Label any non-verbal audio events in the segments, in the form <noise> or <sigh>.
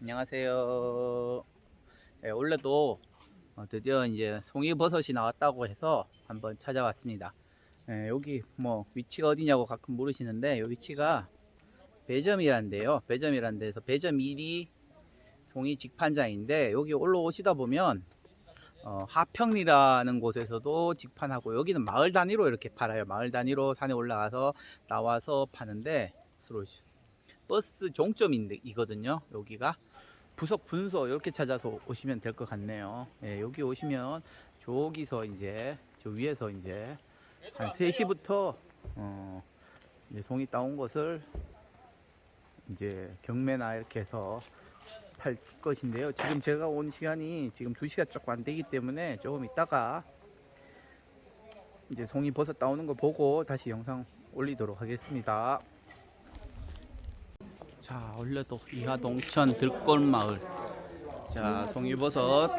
안녕하세요. 네, 원래도 어, 드디어 이제 송이버섯이 나왔다고 해서 한번 찾아왔습니다. 네, 여기 뭐 위치가 어디냐고 가끔 물으시는데 이 위치가 배점이란데요. 배점이란 데서 배점 1이 송이 직판장인데 여기 올라오시다 보면 어, 하평리라는 곳에서도 직판하고 여기는 마을 단위로 이렇게 팔아요. 마을 단위로 산에 올라가서 나와서 파는데 들어오시- 버스 종점이거든요. 여기가 부석 분소 이렇게 찾아서 오시면 될 것 같네요. 예, 여기 오시면 저기서 이제 저 위에서 이제 한 3시부터 어, 이제 송이 따온 것을 이제 경매나 이렇게 해서 팔 것인데요. 지금 제가 온 시간이 지금 2시가 조금 안 되기 때문에 조금 있다가 이제 송이 버섯 따오는 거 보고 다시 영상 올리도록 하겠습니다. 자, 원래도 이하동천 들골마을. 자, 송이버섯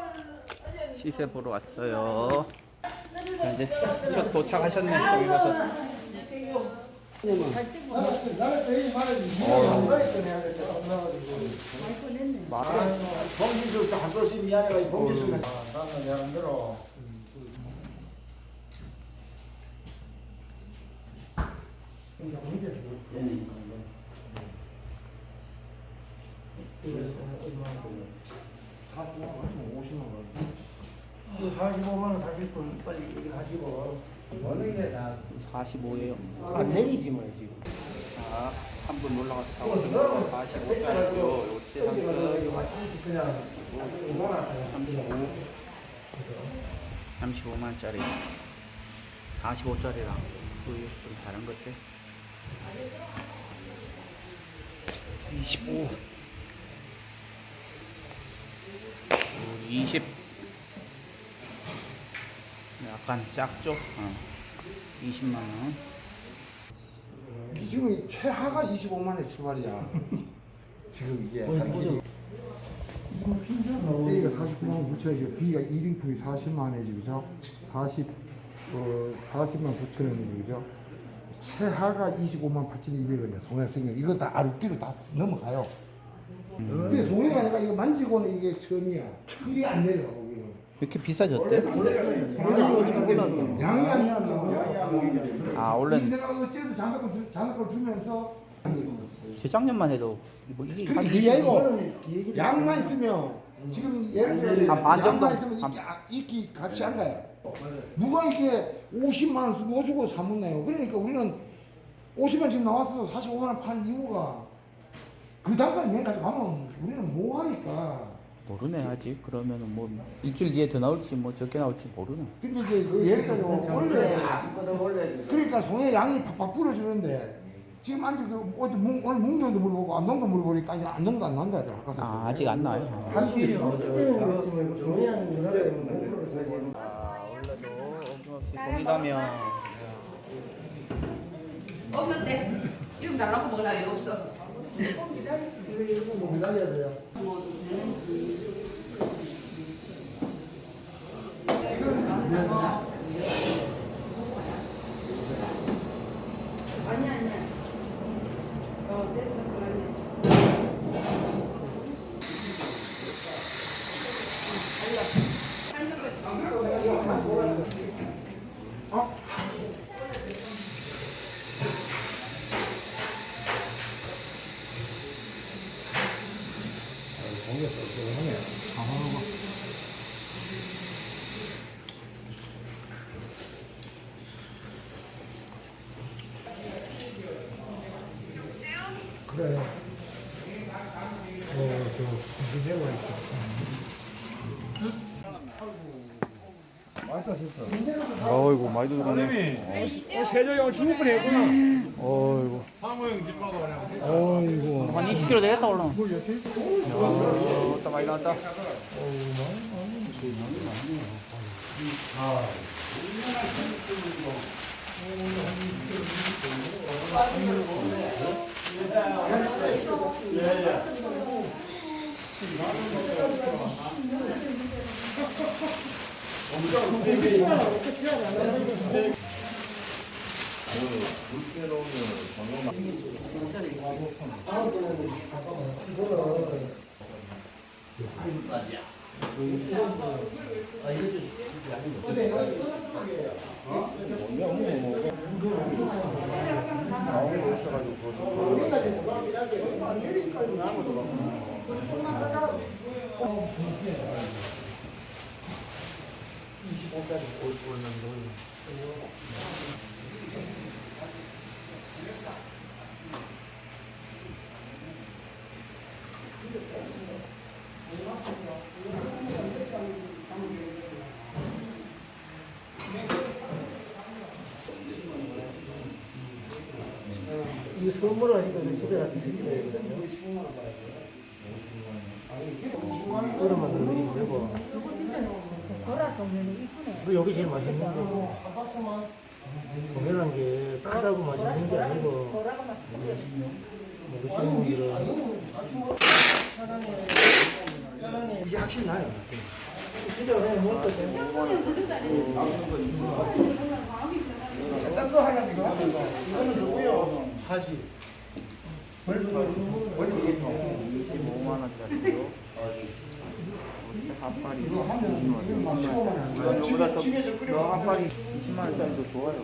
시세 보러 왔어요. 자, 이제 첫 도착하셨네, 송이버섯. 야안 들어. 그 45만 원 사실 분 빨리 얘기를 하시고 어느 게다 45예요. 안 내리지 뭐 지금. 자, 한분 올라가서 타고 45짜리고요. 요 최상급 그냥 35. 35만 짜리. 45짜리랑 또좀 다른 것들. 25. 20. 약간 작죠? 어. 20만 원. 지금 최하가 25만에 출발이야. <laughs> 지금 이게 한 길이. A가 49만 9천이죠. B가 1인품이 40만 원이죠. 그죠? 40, 어, 40만 9천 원이죠. 그죠? 최하가 25만 8,200원이야. 송해 생명. 이거 다 아루끼로 다 넘어가요. 근데 송해가 내가 이거 만지고는 이게 처음이야. 일이 안 내려. 거기는. 이렇게 비싸졌대? 양이 안 나와. 아, 원래 내가 어쨌든 장갑을, 주, 장갑을 주면서 재작년만 해도 뭐 이게 그게 한 20, 아니고 양만 있으면 지금 예를 들어 한반 정도? 양만 있으면 한- 이게 값이 안 가요. 누가 이게 50만 원씩 뭐 주고 사 먹나요? 그러니까 우리는 50만 지금 나왔어도 45만 원 파는 이유가 그 단가를 내까지 가면 우리는 뭐 하니까. 모르네 아직. 그러면은 뭐 일주일 뒤에 더 나올지 뭐 적게 나올지 모르네. 근데 이제 예를 들어 원래 그러니까 송의 양이 팍팍 불어주는데 지금 안지 그 어디 문, 오늘 문경도 물어보고 안동도 물어보니까 이제 안동도 안 난다 하더라. 아까 아 아직 안 나와요. 한 시에 아 원래도 없이 송이 가면. 없는데 이름 달라고 먹으려 고 이거 없어. 기다려야 돼요. 아니 아니야. 어 됐어 그만해. 그래. 어, 저, 내가 있어. 어이구 많이 들어가네 어, 세조형 죽을 뻔했구나. 어이구 사모형 집 가고 그냥. 어이구 한 20kg 되겠다 올라면 좋다 어, 많이 나왔다. 25까지 올라오는 거예 요. 이 선물을 하니까 집에 가서 드려야 되거든요. 얼음만 넣으면 되고. 이거 진짜 보라 종류는 이쁘네. 그 여기 제일 맛있는 거고. 동해란 게 크다고 맛있는 게 아니고 이게 확실히 나요. 이거는 좋고요. 25만 원짜리로 핫발이 이거 하면 지금 막 15만 원. 이거보다 더 핫발이 20만 원짜리도 좋아요.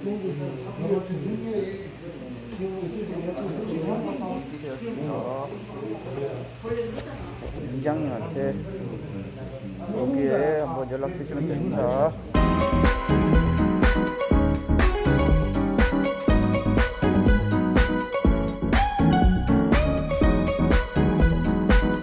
이장님한테 여기에 한번 연락 주시면 됩니다.